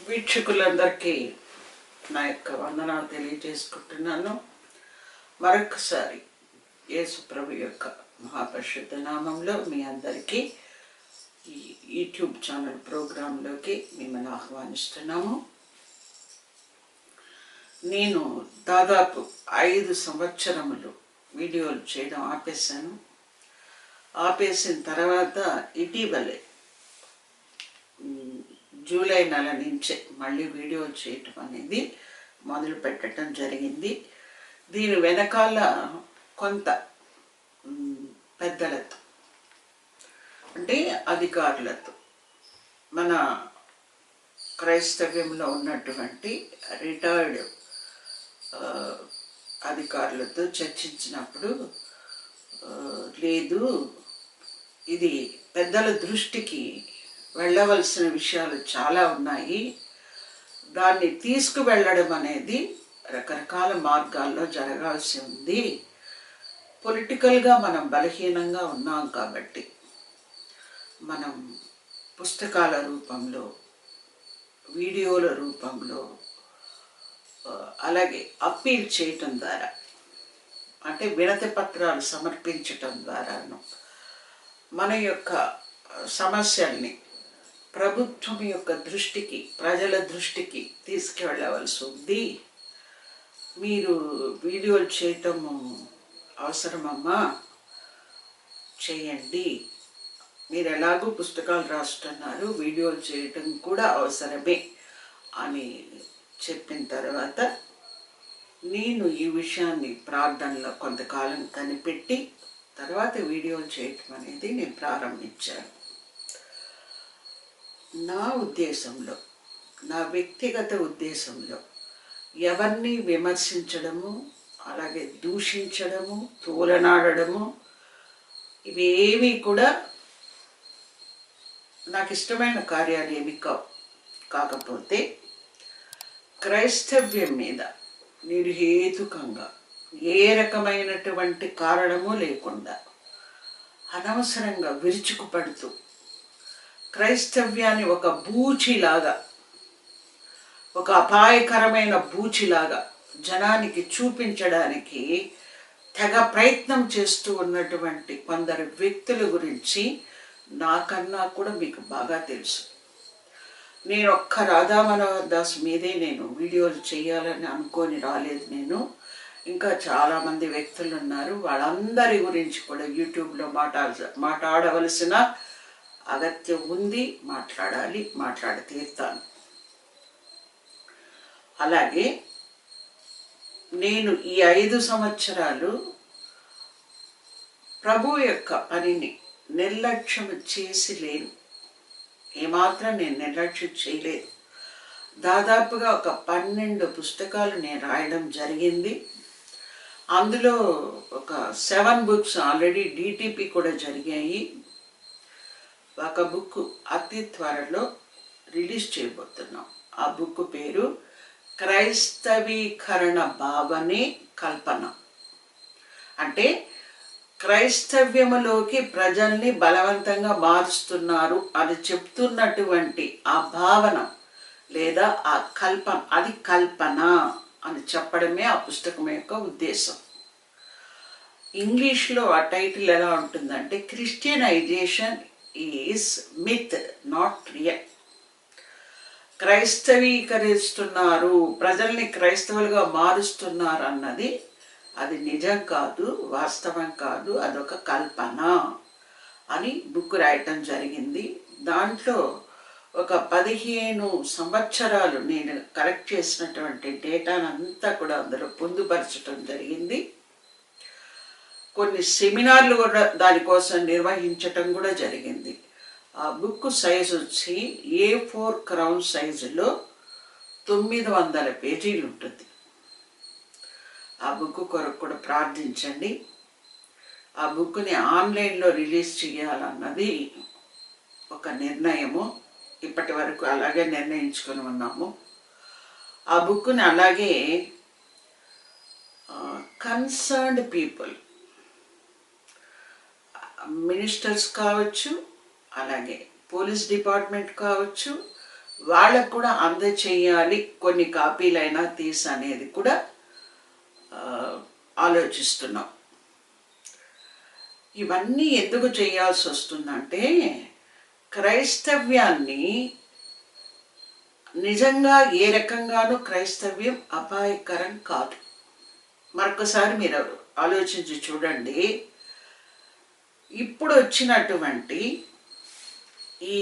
వీక్షకులందరికీ నా యొక్క వందనాలు తెలియజేసుకుంటున్నాను. మరొకసారి యేసుప్రభు యొక్క మహాపరిశుద్ధ నామంలో మీ అందరికీ ఈ యూట్యూబ్ ఛానల్ ప్రోగ్రాంలోకి మిమ్మల్ని ఆహ్వానిస్తున్నాము. నేను దాదాపు ఐదు సంవత్సరములు వీడియోలు చేయడం ఆపేశాను. ఆపేసిన తర్వాత ఇటీవలే జూలై నెల నుంచే మళ్ళీ వీడియో చేయటం అనేది మొదలు పెట్టడం జరిగింది. దీని వెనకాల కొంత పెద్దలతో అంటే అధికారులతో మన క్రైస్తవ్యంలో ఉన్నటువంటి రిటైర్డ్ అధికారులతో చర్చించినప్పుడు లేదు ఇది పెద్దల దృష్టికి వెళ్ళవలసిన విషయాలు చాలా ఉన్నాయి. దాన్ని తీసుకువెళ్ళడం అనేది రకరకాల మార్గాల్లో జరగాల్సి ఉంది. పొలిటికల్గా మనం బలహీనంగా ఉన్నాం కాబట్టి మనం పుస్తకాల రూపంలో వీడియోల రూపంలో అలాగే అప్పీల్ చేయటం ద్వారా అంటే వినతి పత్రాలు సమర్పించటం ద్వారాను మన యొక్క సమస్యల్ని ప్రభుత్వం యొక్క దృష్టికి ప్రజల దృష్టికి తీసుకువెళ్ళవలసి ఉంది. మీరు వీడియోలు చేయటము అవసరమమ్మా? చేయండి. మీరు ఎలాగో పుస్తకాలు రాస్తున్నారు వీడియోలు చేయటం కూడా అవసరమే అని చెప్పిన తర్వాత నేను ఈ విషయాన్ని ప్రార్థనలో కొంతకాలం కనిపెట్టి తర్వాత వీడియోలు చేయటం అనేది నేను ప్రారంభించాను. నా ఉద్దేశంలో నా వ్యక్తిగత ఉద్దేశంలో ఎవరిని విమర్శించడము అలాగే దూషించడము తోలనాడము ఇవేవి కూడా నాకు ఇష్టమైన కార్యాలు ఏమి కావు. కాకపోతే క్రైస్తవ్యం మీద నిర్హేతుకంగా ఏ రకమైనటువంటి కారణము లేకుండా అనవసరంగా విరుచుకుపడుతూ క్రైస్తవ్యాన్ని ఒక బూచిలాగా ఒక అపాయకరమైన బూచిలాగా జనానికి చూపించడానికి తెగ ప్రయత్నం చేస్తూ ఉన్నటువంటి కొందరు వ్యక్తుల గురించి నాకన్నా కూడా మీకు బాగా తెలుసు. నేను ఒక్క రాధామనోహర్ దాస్ మీదే నేను వీడియోలు చేయాలని అనుకొని రాలేదు నేను. ఇంకా చాలామంది వ్యక్తులు ఉన్నారు. వాళ్ళందరి గురించి కూడా యూట్యూబ్లో మాట్లాడ మాట్లాడవలసిన అగత్యం ఉంది మాట్లాడాలి మాట్లాడి తీరుతాను. అలాగే నేను ఈ ఐదు సంవత్సరాలు ప్రభు యొక్క పనిని నిర్లక్ష్యం చేసి లేను. ఏమాత్రం నేను నిర్లక్ష్యం చేయలేదు. దాదాపుగా ఒక పన్నెండు పుస్తకాలు నేను రాయడం జరిగింది. అందులో ఒక సెవెన్ బుక్స్ ఆల్రెడీ డిటిపి కూడా జరిగాయి. ఒక బుక్ అతి త్వరలో రిలీజ్ చేయబోతున్నాం. ఆ బుక్ పేరు క్రైస్తవీకరణ భావనే కల్పన. అంటే క్రైస్తవ్యములోకి ప్రజల్ని బలవంతంగా మారుస్తున్నారు అని చెప్తున్నటువంటి ఆ భావన లేదా ఆ కల్పన. అది కల్పన అని చెప్పడమే ఆ పుస్తకం యొక్క ఉద్దేశం. ఇంగ్లీష్లో ఆ టైటిల్ ఎలా ఉంటుందంటే Christianization is myth not real క్రైస్తవీకరిస్తున్నారు. ప్రజల్ని క్రైస్తవులుగా మారుస్తున్నారు అన్నది అది నిజం కాదు వాస్తవం కాదు అదొక కల్పన అని బుక్ రాయటం జరిగింది. దాంట్లో ఒక పదిహేను సంవత్సరాలు నేను కలెక్ట్ చేసినటువంటి డేటాను అంతా కూడా అందులో పొందుపరచడం జరిగింది. కొన్ని సెమినార్లు కూడా దానికోసం నిర్వహించటం కూడా జరిగింది. ఆ బుక్ సైజు వచ్చి ఏ ఫోర్ క్రౌన్ సైజులో తొమ్మిది వందల పేజీలు ఉంటుంది. ఆ బుక్ కొరకు కూడా ప్రార్థించండి. ఆ బుక్ని ఆన్లైన్లో రిలీజ్ చేయాలన్నది ఒక నిర్ణయము. ఇప్పటి వరకు అలాగే నిర్ణయించుకొని ఉన్నాము. ఆ బుక్ని అలాగే కన్సర్న్డ్ పీపుల్ మినిస్టర్స్ కావచ్చు అలాగే పోలీస్ డిపార్ట్మెంట్ కావచ్చు వాళ్ళకు కూడా అందచేయాలి కొన్ని కాపీలైనా తీసి అనేది కూడా ఆలోచిస్తున్నాం. ఇవన్నీ ఎందుకు చేయాల్సి వస్తుందంటే క్రైస్తవ్యాన్ని నిజంగా ఏ రకంగానూ క్రైస్తవ్యం అపాయకరం కాదు. మరొకసారి మీరు ఆలోచించి చూడండి ఇప్పుడు వచ్చినటువంటి ఈ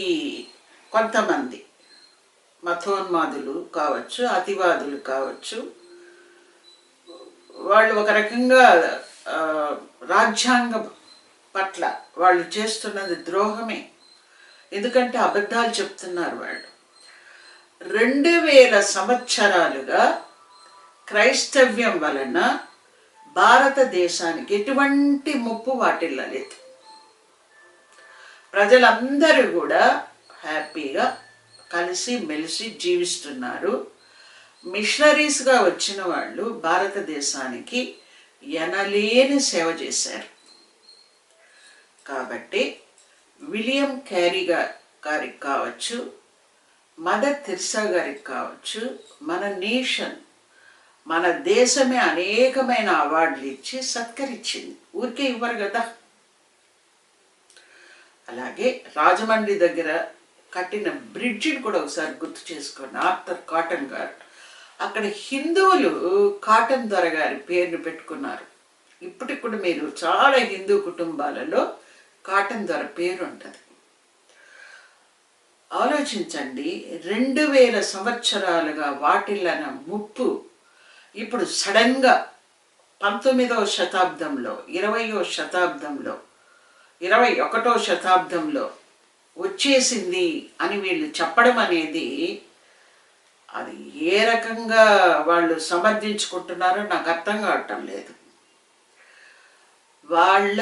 కొంతమంది మతోన్మాదులు కావచ్చు అతివాదులు కావచ్చు వాళ్ళు ఒక రకంగా రాజ్యాంగం పట్ల వాళ్ళు చేస్తున్నది ద్రోహమే. ఎందుకంటే అబద్ధాలు చెప్తున్నారు వాళ్ళు. రెండు వేల సంవత్సరాలుగా క్రైస్తవ్యం వలన భారతదేశానికి ఎటువంటి ముప్పు వాటిల్లలేదు. ప్రజలందరూ కూడా హ్యాపీగా కలిసి మెలిసి జీవిస్తున్నారు. మిషనరీస్గా వచ్చిన వాళ్ళు భారతదేశానికి ఎనలేని సేవ చేశారు. కాబట్టి విలియం క్యారీ గారికి కావచ్చు మదర్ తెర్సా గారికి కావచ్చు మన నేషన్ మన దేశమే అనేకమైన అవార్డులు ఇచ్చి సత్కరించింది. ఊరికే ఇవ్వరు కదా. అలాగే రాజమండ్రి దగ్గర కట్టిన బ్రిడ్జిని కూడా ఒకసారి గుర్తు చేసుకోండి. ఆర్థర్ కాటన్ గారు. అక్కడ హిందువులు కాటన్ దొర గారి పేరును పెట్టుకున్నారు. ఇప్పటికి కూడా మీరు చాలా హిందూ కుటుంబాలలో కాటన్ దొర పేరు ఉంటుంది. ఆలోచించండి. రెండు వేల సంవత్సరాలుగా వాటిల్లన ముప్పు ఇప్పుడు సడన్గా పంతొమ్మిదవ శతాబ్దంలో ఇరవయో శతాబ్దంలో ఇరవై ఒకటో శతాబ్దంలో వచ్చేసింది అని వీళ్ళు చెప్పడం అనేది అది ఏ రకంగా వాళ్ళు సమర్థించుకుంటున్నారో నాకు అర్థం కావటం లేదు. వాళ్ళ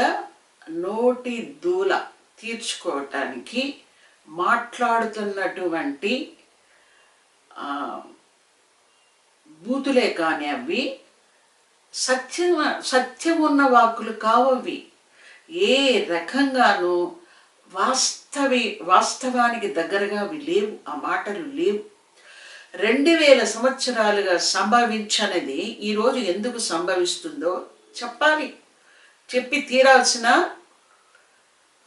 నోటి దూల తీర్చుకోవటానికి మాట్లాడుతున్నటువంటి బూతులే కానీ అవి సత్యం సత్యం ఉన్న వాక్కులు కావవి. ఏ రకంగానూ వాస్తవి వాస్తవానికి దగ్గరగా అవి లేవు ఆ మాటలు లేవు. రెండు వేల సంవత్సరాలుగా సంభవించనిది ఈరోజు ఎందుకు సంభవిస్తుందో చెప్పాలి. చెప్పి తీరాల్సిన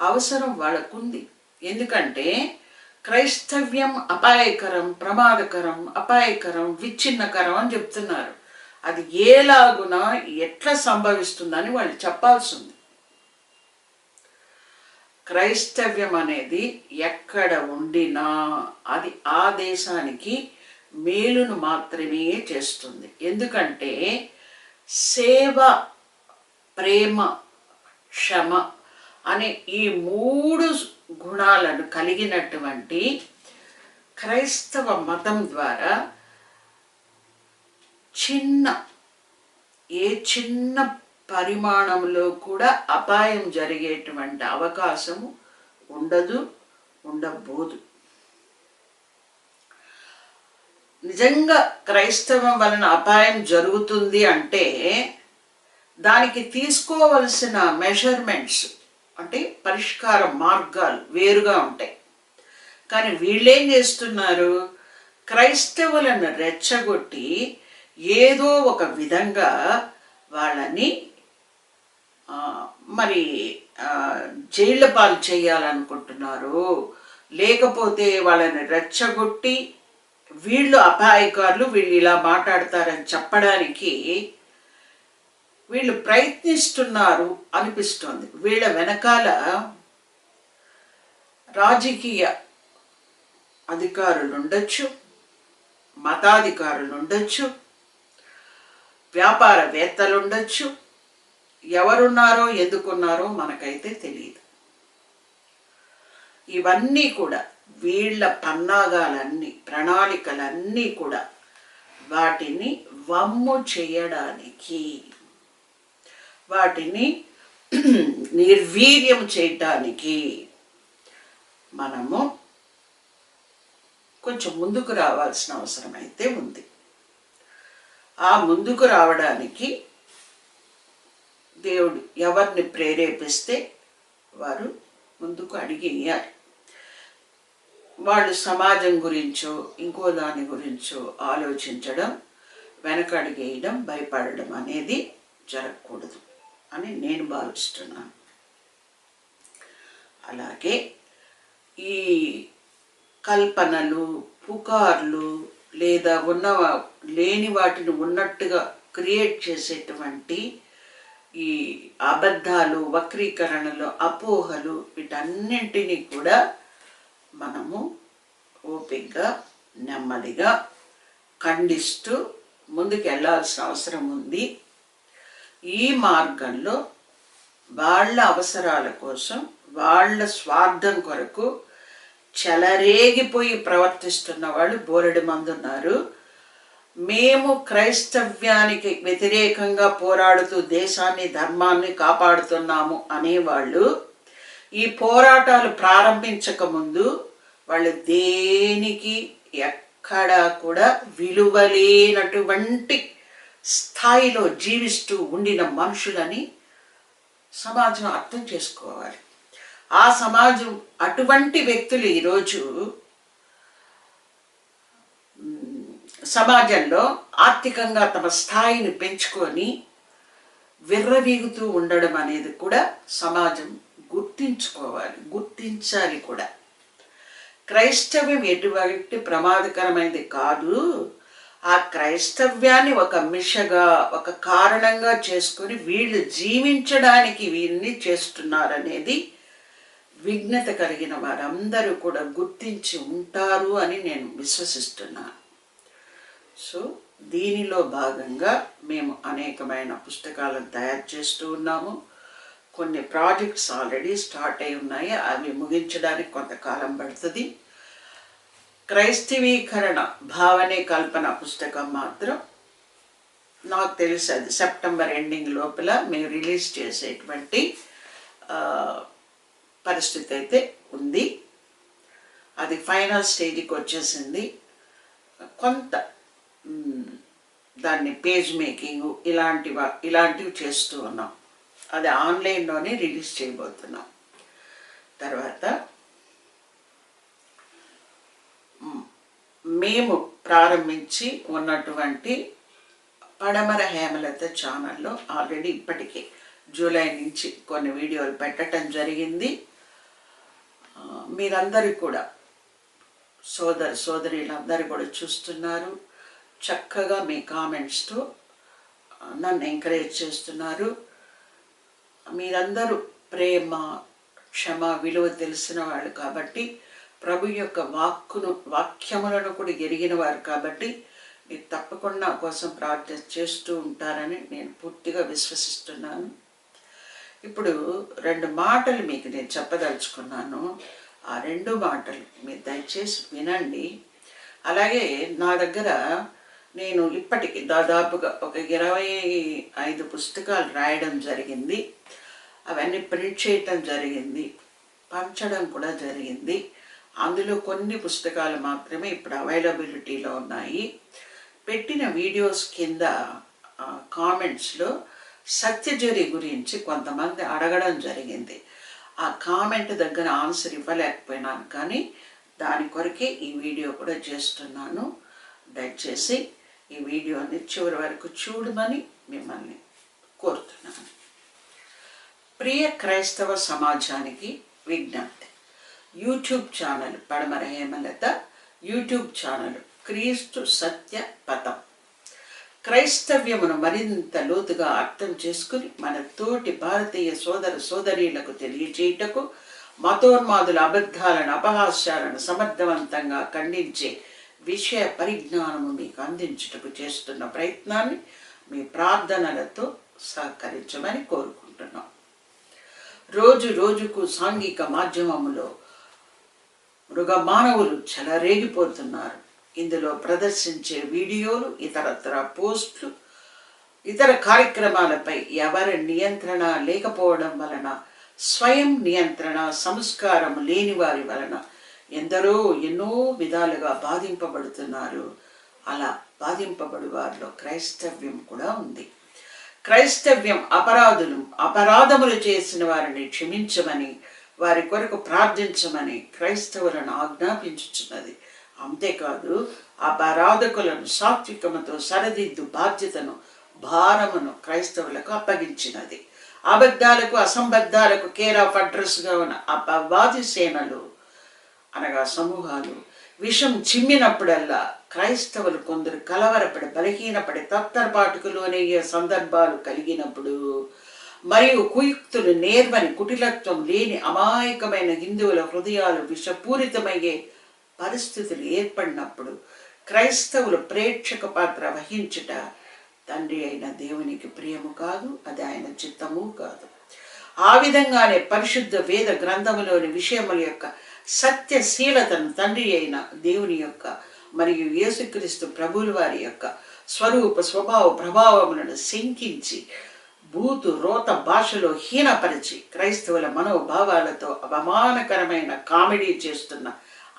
అవసరం వాళ్ళకుంది. ఎందుకంటే క్రైస్తవ్యం అపాయకరం ప్రమాదకరం అపాయకరం విచ్ఛిన్నకరం అని చెప్తున్నారు. అది ఏలాగున ఎట్లా సంభవిస్తుందని వాళ్ళు చెప్పాల్సి ఉంది క్రైస్తవ్యం అనేది ఎక్కడ ఉండినా అది ఆ దేశానికి మేలును మాత్రమే చేస్తుంది. ఎందుకంటే సేవ ప్రేమ క్షమ అనే ఈ మూడు గుణాలను కలిగినటువంటి క్రైస్తవ మతం ద్వారా చిన్న ఏ చిన్న పరిమాణంలో కూడా అపాయం జరిగేటువంటి అవకాశము ఉండదు ఉండబోదు. నిజంగా క్రైస్తవం వలన అపాయం జరుగుతుంది అంటే దానికి తీసుకోవలసిన మెజర్మెంట్స్ అంటే పరిష్కార మార్గాలు వేరుగా ఉంటాయి. కానీ వీళ్ళేం చేస్తున్నారు? క్రైస్తవులను రెచ్చగొట్టి ఏదో ఒక విధంగా వాళ్ళని మరి జైళ్ళ పాలు చేయాలనుకుంటున్నారు. లేకపోతే వాళ్ళని రెచ్చగొట్టి వీళ్ళు అపాయకారులు వీళ్ళు ఇలా మాట్లాడతారని చెప్పడానికి వీళ్ళు ప్రయత్నిస్తున్నారు అనిపిస్తోంది. వీళ్ళ వెనకాల రాజకీయ అధికారులు ఉండొచ్చు మతాధికారులు ఉండొచ్చు వ్యాపారవేత్తలు ఉండొచ్చు ఎవరున్నారో ఎందుకున్నారో మనకైతే తెలియదు ఇవన్నీ కూడా వీళ్ళ పన్నాగాలన్నీ ప్రణాళికలన్నీ కూడా వాటిని వమ్ము చేయడానికి వాటిని నిర్వీర్యం చేయటానికి మనము కొంచెం ముందుకు రావాల్సిన అవసరం అయితే ఉంది. ఆ ముందుకు రావడానికి దేవుడు ఎవరిని ప్రేరేపిస్తే వారు ముందుకు అడిగేయాలి. వాళ్ళు సమాజం గురించో ఇంకో దాని గురించో ఆలోచించడం వెనకడిగేయడం భయపడడం అనేది జరగకూడదు అని నేను భావిస్తున్నాను. అలాగే ఈ కల్పనలు పుకార్లు లేదా ఉన్న లేని వాటిని ఉన్నట్టుగా క్రియేట్ చేసేటువంటి ఈ అబద్ధాలు వక్రీకరణలు అపోహలు వీటన్నింటినీ కూడా మనము ఓపికగా నెమ్మదిగా ఖండిస్తూ ముందుకు వెళ్ళాల్సిన అవసరం ఉంది. ఈ మార్గంలో వాళ్ళ అవసరాల కోసం వాళ్ళ స్వార్థం కొరకు చెలరేగిపోయి ప్రవర్తిస్తున్న వాళ్ళు బోరెడు మంది ఉన్నారు మేము క్రైస్తవ్యానికి వ్యతిరేకంగా పోరాడుతూ దేశాన్ని ధర్మాన్ని కాపాడుతున్నాము అనేవాళ్ళు ఈ పోరాటాలు ప్రారంభించక ముందు వాళ్ళు దేనికి ఎక్కడా కూడా విలువలేనటువంటి స్థాయిలో జీవిస్తూ ఉండిన మనుషులని సమాజం అర్థం చేసుకోవాలి. ఆ సమాజం అటువంటి వ్యక్తులు ఈరోజు మ్, సమాజంలో ఆర్థికంగా తమ స్థాయిని పెంచుకొని విర్రవీగుతూ ఉండడం అనేది కూడా సమాజం గుర్తించుకోవాలి గుర్తించాలి కూడా. క్రైస్తవ్యం ఎటువంటి ప్రమాదకరమైనది కాదు. ఆ క్రైస్తవ్యాన్ని ఒక మిషగా ఒక కారణంగా చేసుకొని వీళ్ళు జీవించడానికి వీరిని చేస్తున్నారనేది విఘ్నత కలిగిన వారందరూ కూడా గుర్తించి ఉంటారు అని నేను విశ్వసిస్తున్నాను. సో దీనిలో భాగంగా మేము అనేకమైన పుస్తకాలను తయారు చేస్తూ ఉన్నాము. కొన్ని ప్రాజెక్ట్స్ ఆల్రెడీ స్టార్ట్ అయి ఉన్నాయి. అవి ముగించడానికి కొంతకాలం పడుతుంది. క్రైస్తవీకరణ భావనే కల్పన పుస్తకం మాత్రం నాకు తెలిసి అది సెప్టెంబర్ ఎండింగ్ లోపల మేము రిలీజ్ చేసేటువంటి పరిస్థితి అయితే ఉంది. అది ఫైనల్ స్టేజ్కి వచ్చేసింది. కొంత దాన్ని పేజ్ మేకింగ్ ఇలాంటివ ఇలాంటివి చేస్తూ ఉన్నాం. అది ఆన్లైన్లోనే రిలీజ్ చేయబోతున్నాం. తర్వాత మేము. ప్రారంభించి ఉన్నటువంటి పడమర హేమలత ఛానల్లో ఆల్రెడీ ఇప్పటికే జూలై నుంచి కొన్ని వీడియోలు పెట్టడం జరిగింది. మీరందరూ కూడా సోదరి సోదరులందరూ కూడా చూస్తున్నారు. చక్కగా మీ కామెంట్స్తో నన్ను ఎంకరేజ్ చేస్తున్నారు. మీరందరూ ప్రేమ క్షమ విలువ తెలిసిన వాళ్ళు కాబట్టి ప్రభు యొక్క వాక్కును వాక్యములను కూడా ఎరిగిన వారు కాబట్టి మీరు తప్పకుండా కోసం ప్రార్థన చేస్తూ ఉంటారని నేను పూర్తిగా విశ్వసిస్తున్నాను. ఇప్పుడు రెండు మాటలు మీకు నేను చెప్పదలుచుకున్నాను. ఆ రెండు మాటలు మీరు దయచేసి వినండి. అలాగే నా దగ్గర నేను ఇప్పటికి దాదాపుగా ఒక ఇరవై ఐదు పుస్తకాలు రాయడం జరిగింది. అవన్నీ ప్రింట్ చేయటం జరిగింది. పంచడం కూడా జరిగింది. అందులో కొన్ని పుస్తకాలు మాత్రమే ఇప్పుడు అవైలబిలిటీలో ఉన్నాయి. పెట్టిన వీడియోస్ కింద కామెంట్స్లో సత్యజరి గురించి కొంతమంది అడగడం జరిగింది. ఆ కామెంట్ దగ్గర ఆన్సర్ ఇవ్వలేకపోయినాను కానీ దాని కొరకే ఈ వీడియో కూడా చేస్తున్నాను. దయచేసి ఈ వీడియోని చివరి వరకు చూడమని మిమ్మల్ని కోరుతున్నాను. ప్రియ క్రైస్తవ సమాజానికి విజ్ఞప్తి. యూట్యూబ్ ఛానల్ పడమర హేమలత యూట్యూబ్ ఛానల్ క్రీస్తు సత్య పథం. క్రైస్తవ్యమును మరింత లోతుగా అర్థం చేసుకుని మన తోటి భారతీయ సోదర సోదరీలకు తెలియచేయుటకు మతోన్మాదుల అబద్ధాలను అపహాస్యాలను సమర్థవంతంగా ఖండించే విషయ పరిజ్ఞానము మీకు అందించుటకు చేస్తున్న ప్రయత్నాన్ని మీ ప్రార్థనలతో సహకరించమని కోరుకుంటున్నాం. రోజు రోజుకు సాంఘిక మాధ్యమములో మృగ మానవులు చెలరేగిపోతున్నారు. ఇందులో ప్రదర్శించే వీడియోలు ఇతరత్ర పోస్టులు ఇతర కార్యక్రమాలపై ఎవరి నియంత్రణ లేకపోవడం వలన స్వయం నియంత్రణ సంస్కారం లేని వారి వలన ఎందరో ఎన్నో విధాలుగా బాధింపబడుతున్నారు. అలా బాధింపబడి వారిలో క్రైస్తవ్యం కూడా ఉంది. క్రైస్తవ్యం అపరాధులు అపరాధములు చేసిన వారిని క్షమించమని వారి కొరకు ప్రార్థించమని క్రైస్తవులను ఆజ్ఞాపించుచున్నది. అంతేకాదు అపరాధకులను సాత్వికముతో సరిదిద్దు బాధ్యతను భారమును క్రైస్తవులకు అప్పగించినది. అబద్ధాలకు అసంబద్ధాలకు కేర్ ఆఫ్ అడ్రస్గా ఉన్న అపవాది సేనలు అనగా సమూహాలు. విషం చిమ్మినప్పుడల్లా క్రైస్తవులు కొందరు కలవరపడి బలహీనపడి తత్తరపాటుకు లోనయ్యే సందర్భాలు కలిగినప్పుడు మరియు కుయుక్తులు నేర్వని కుటిలత్వం లేని అమాయకమైన హిందువుల హృదయాలు విషపూరితమయ్యే పరిస్థితులు ఏర్పడినప్పుడు క్రైస్తవులు ప్రేక్షక పాత్ర వహించుట తండ్రి అయిన దేవునికి ప్రియము కాదు అది ఆయన చిత్తము కాదు. ఆ విధంగానే పరిశుద్ధ వేద గ్రంథములోని విషయముల యొక్క సత్యశీలతను తండ్రి అయిన దేవుని యొక్క మరియు యేసుక్రీస్తు ప్రభుల వారి యొక్క స్వరూప స్వభావ ప్రభావములను శంకించి బూతు రోత భాషలో హీనపరిచి క్రైస్తవుల మనోభావాలతో అవమానకరమైన కామెడీ చేస్తున్న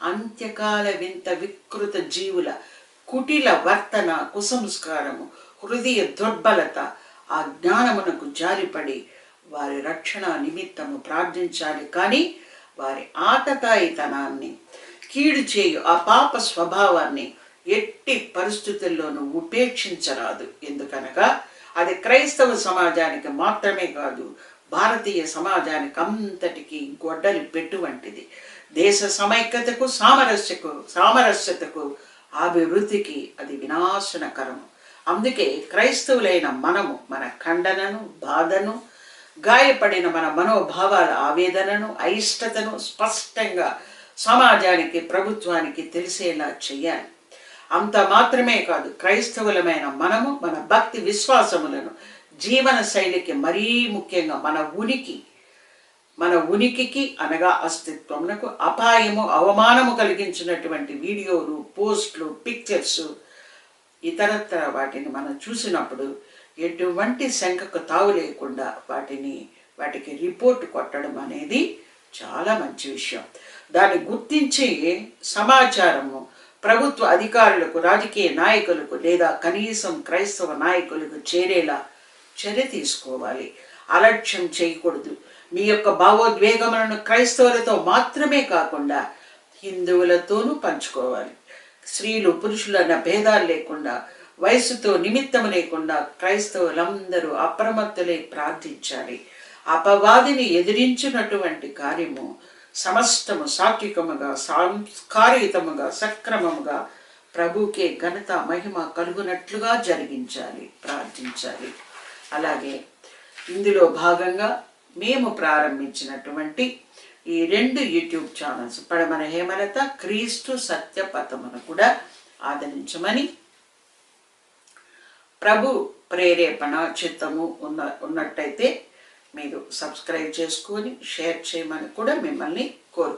అంత్యకాల వింత వికృత జీవుల కుటిల వర్తన కుసంస్కారము హృదయ దుర్బలత ఆ జ్ఞానమునకు జారిపడి వారి రక్షణ నిమిత్తము ప్రార్థించాలి. కానీ వారి ఆతతాయితనాన్ని కీడు చేయు ఆ పాప స్వభావాన్ని ఎట్టి పరిస్థితుల్లోనూ ఉపేక్షించరాదు. ఎందుకనగా అది క్రైస్తవ సమాజానికి మాత్రమే కాదు భారతీయ సమాజానికి అంతటికి గొడ్డలి పెట్టు వంటిది. దేశ సమైక్యతకు సామరస్యకు సామరస్యతకు అభివృద్ధికి అది వినాశనకరము అందుకే క్రైస్తవులైన మనము మన ఖండనను బాధను గాయపడిన మన మనోభావాల ఆవేదనను అయిష్టతను స్పష్టంగా సమాజానికి ప్రభుత్వానికి తెలిసేలా చేయాలి అంత మాత్రమే కాదు క్రైస్తవులమైన మనము మన భక్తి విశ్వాసములను జీవన శైలికి మరీ ముఖ్యంగా మన ఉనికి మన ఉనికికి అనగా అస్తిత్వమునకు అపాయము అవమానము కలిగించినటువంటి వీడియోలు పోస్టులు పిక్చర్స్ ఇతరత్ర వాటిని మనం చూసినప్పుడు ఎటువంటి శంకకు తావు లేకుండా వాటిని వాటికి రిపోర్ట్ కొట్టడం అనేది చాలా మంచి విషయం. దాన్ని గుర్తించే సమాచారము ప్రభుత్వ అధికారులకు రాజకీయ నాయకులకు లేదా కనీసం క్రైస్తవ నాయకులకు చేరేలా చర్య తీసుకోవాలి. అలక్ష్యం చేయకూడదు. మీ యొక్క భావోద్వేగములను క్రైస్తవులతో మాత్రమే కాకుండా హిందువులతోనూ పంచుకోవాలి. స్త్రీలు పురుషులు అన్న భేదాలు లేకుండా వయసుతో నిమిత్తం లేకుండా క్రైస్తవులందరూ అప్రమత్తులై ప్రార్థించాలి. అపవాదిని ఎదిరించినటువంటి కార్యము సమస్తము సాత్వికముగా సాంస్కారితముగా సక్రమముగా ప్రభుకే ఘనత మహిమ కలుగునట్లుగా జరిగించాలి ప్రార్థించాలి. అలాగే ఇందులో భాగంగా మేము ప్రారంభించినటువంటి ఈ రెండు యూట్యూబ్ ఛానల్స్. పడమన హేమలత క్రీస్తు సత్యపథమును కూడా ఆదరించమని ప్రభు ప్రేరేపణ చిత్తము ఉన్న ఉన్నట్టయితే మీరు సబ్స్క్రైబ్ చేసుకొని షేర్ చేయమని కూడా మిమ్మల్ని కోరు